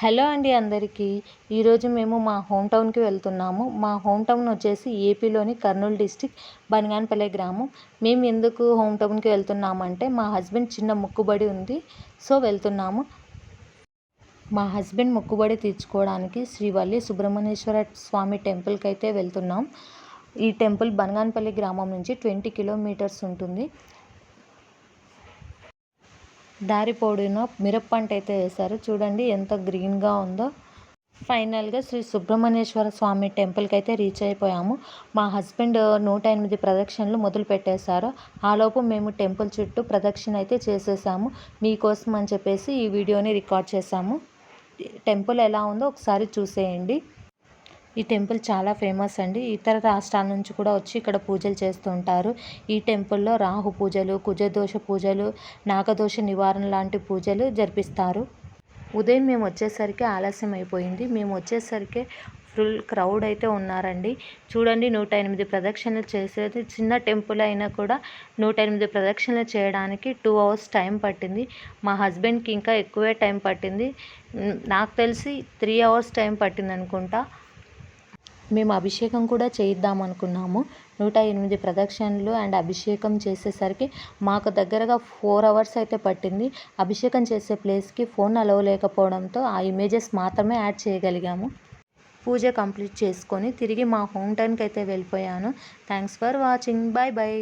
Hello అండి అందరికీ. ఈరోజు మేము మా హోమ్ టౌన్కి వెళ్తున్నాము. మా హోమ్ టౌన్ వచ్చేసి ఏపీలోని కర్నూలు డిస్టిక్ బనగానపల్లె గ్రామం. మేము ఎందుకు హోమ్ టౌన్కి వెళ్తున్నామంటే మా హస్బెండ్ చిన్న ముక్కుబడి ఉంది సో వెళ్తున్నాము. మా హస్బెండ్ ముక్కుబడి తీర్చుకోవడానికి శ్రీవల్లి సుబ్రహ్మణ్యేశ్వర స్వామి టెంపుల్కి అయితే వెళ్తున్నాం. ఈ టెంపుల్ బనగానపల్లి గ్రామం నుంచి ట్వంటీ కిలోమీటర్స్ ఉంటుంది. దారి పొడిన మిరప పంట అయితే వేశారు. చూడండి ఎంత గ్రీన్గా ఉందో. ఫైనల్గా శ్రీ సుబ్రహ్మణ్యేశ్వర స్వామి టెంపుల్కి అయితే రీచ్ అయిపోయాము. మా హస్బెండ్ నూట ఎనిమిది ప్రదక్షిణలు మొదలు పెట్టేశారు. ఆలోపు మేము టెంపుల్ చుట్టూ ప్రదక్షిణ అయితే చేసేసాము. మీకోసం అని చెప్పేసి ఈ వీడియోని రికార్డ్ చేశాము. టెంపుల్ ఎలా ఉందో ఒకసారి చూసేయండి. ఈ టెంపుల్ చాలా ఫేమస్ అండి. ఇతర రాష్ట్రాల నుంచి కూడా వచ్చి ఇక్కడ పూజలు చేస్తూ ఉంటారు. ఈ టెంపుల్లో రాహు పూజలు కుజదోష పూజలు నాగదోష నివారణ లాంటి పూజలు జరిపిస్తారు. ఉదయం మేము వచ్చేసరికి ఆలస్యం అయిపోయింది. మేము వచ్చేసరికి ఫుల్ క్రౌడ్ అయితే ఉన్నారండి. చూడండి నూట ఎనిమిది ప్రదక్షిణలు చేసేది. చిన్న టెంపుల్ అయినా కూడా నూట ఎనిమిది ప్రదక్షిణలు చేయడానికి టూ అవర్స్ టైం పట్టింది. మా హస్బెండ్కి ఇంకా ఎక్కువే టైం పట్టింది. నాకు తెలిసి త్రీ అవర్స్ టైం పట్టింది అనుకుంటా మేము అభిషేకం కూడా చేయిద్దాం అనుకున్నాము. నూట ఎనిమిది ప్రదక్షిణలు అండ్ అభిషేకం చేసేసరికి మాకు దగ్గరగా ఫోర్ అవర్స్ అయితే పట్టింది. అభిషేకం చేసే ప్లేస్కి ఫోన్ అలవ్ లేకపోవడంతో ఆ ఇమేజెస్ మాత్రమే యాడ్ చేయగలిగాము. పూజ కంప్లీట్ చేసుకొని తిరిగి మా హోమ్ టౌన్కి అయితే వెళ్ళిపోయాను. Thanks for watching. Bye bye